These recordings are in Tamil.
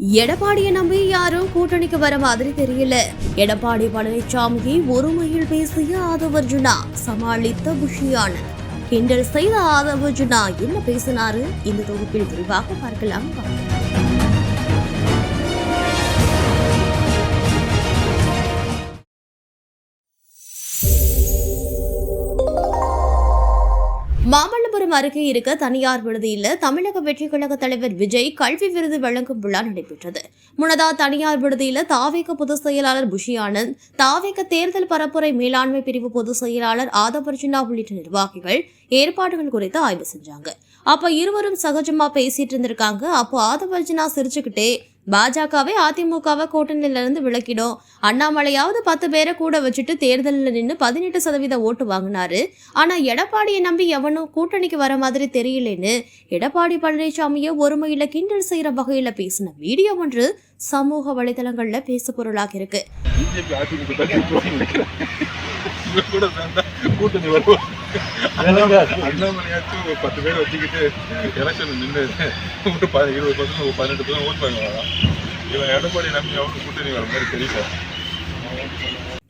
எடப்பாடியை நம்பி யாரும் கூட்டணிக்கு வர மாதிரி தெரியல. எடப்பாடி பழனிசாமியை ஒருமையில் பேசிய ஆதவர்ஜுனா சமாளித்த புஷியானந்த் கிண்டல் செய்த ஆதவர்ஜுனா என்ன பேசினாரு? இந்த தொகுப்பில் விரிவாக பார்க்கலாம். மாமல்லபுரம் அருகே இருக்க தனியார் விடுதியில் தமிழக வெற்றிக் கழக தலைவர் விஜய் கல்வி விருது வழங்கும் விழா நடைபெற்றது. முன்னதாக தனியார் விடுதியில் தாவேக பொதுச் செயலாளர் புஷி ஆனந்த் தாவேக தேர்தல் பரப்புரை மேலாண்மை பிரிவு பொதுச் செயலாளர் ஆதவர்ஜுனா உள்ளிட்ட நிர்வாகிகள் ஏற்பாடுகள் குறித்து ஆய்வு செஞ்சாங்க. அப்ப இருவரும் சகஜமா பேசிட்டு இருந்திருக்காங்க. அப்போ ஆதவர்ஜுனா சிரிச்சுக்கிட்டே பாஜகவை அதிமுகவை கூட்டணியிலிருந்து விளக்கிடும் அண்ணாமலையாவது பத்து பேரை கூட வச்சுட்டு தேர்தலில் நின்று பதினெட்டு சதவீத ஓட்டு வாங்கினாரு. ஆனா எடப்பாடியை நம்பி எவனும் கூட்டணிக்கு வர மாதிரி தெரியலன்னு எடப்பாடி பழனிசாமியை ஒருமையில கிண்டல் செய்யற வகையில பேசின வீடியோ ஒன்று சமூக வலைதளங்கள்ல பேசு பொருளாக இருக்கு பிஜேபி அண்ணாமலையாச்சும் ஒரு பத்து பேர் வச்சுக்கிட்டு எலெக்ஷன் நின்று ஒரு ப- இருபது பர்சன்ட் ஒரு பதினெட்டு பர்சன்ட் ஓட் பண்ணுவாங்க இவன் எடப்பாடி நம்பி அவங்க கூட்டணி வர மாதிரி தெரியல.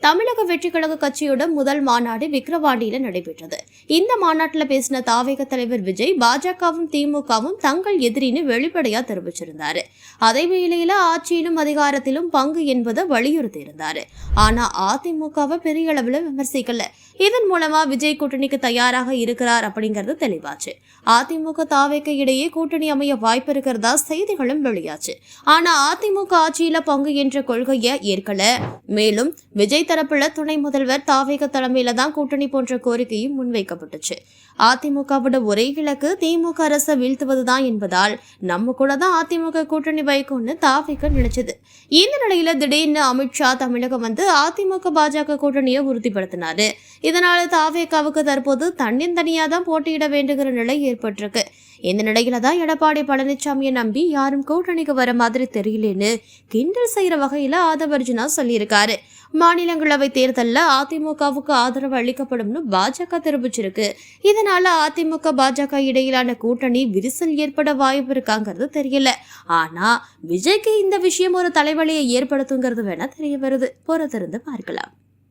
தமிழக வெற்றிக் கழக கட்சியோட முதல் மாநாடு விக்கிரவாண்டியில நடைபெற்றது. இந்த மாநாட்டில் பேசின தாவேக தலைவர் விஜய் பாஜகவும் திமுகவும் தங்கள் எதிரின்னு வெளிப்படையா தெரிவிச்சிருந்தாரு. அதே வேளையில ஆட்சியிலும் அதிகாரத்திலும் பங்கு என்பதை வலியுறுத்தி இருந்தாரு ஆனா அதிமுகவை பெரிய அளவுல விமர்சிக்கல. இதன் மூலமா விஜய் கூட்டணிக்கு தயாராக இருக்கிறார் அப்படிங்கிறது தெளிவாச்சு. அதிமுக தாவேக இடையே கூட்டணி அமைய வாய்ப்பு இருக்கிறதா செய்திகளும் வெளியாச்சு. ஆனா அதிமுக ஆட்சியில பங்கு என்ற கொள்கையை ஏற்கல. மேலும் விஜய் தரப்புல துணை முதல்வர் தாவேக தலைமையில தான் கூட்டணி போன்ற கோரிக்கையும் முன்வைக்கப்பட்டுச்சு. அதிமுகவோட ஒரே இலக்கு திமுக அரசை வீழ்த்துவதுதான் என்பதால் நம்ம கூட தான் அதிமுக கூட்டணி வைக்கும்னு தாவேக நினைச்சது. இந்த நிலையில திடீர்னு அமித்ஷா தமிழகம் வந்து அதிமுக பாஜக கூட்டணியை உறுதிப்படுத்தினாரு. இதனால தாவேகாவுக்கு தற்போது தன்னின் தனியா தான் போட்டியிட வேண்டுகிற நிலை ஏற்பட்டிருக்கு. இந்த நிலையில தான் எடப்பாடி பழனிசாமியை நம்பி யாரும் கூட்டணிக்கு வர மாதிரி தெரியலன்னு கிண்டல் செய்யற வகையில ஆதவர்ஜுனா சொல்லியிருக்காரு. மாநிலங்களவை தேர்தலில் அதிமுகவுக்கு ஆதரவு அளிக்கப்படும்னு பாஜக தெரிவிச்சிருக்கு. இதனால அதிமுக பாஜக இடையிலான கூட்டணி விரிசல் ஏற்பட வாய்ப்பு இருக்காங்கிறது தெரியல. ஆனா விஜய்க்கு இந்த விஷயம் ஒரு தலைவலியை ஏற்படுத்துங்கிறது வேணா தெரிய வருது. பொறுத்திருந்து பார்க்கலாம்.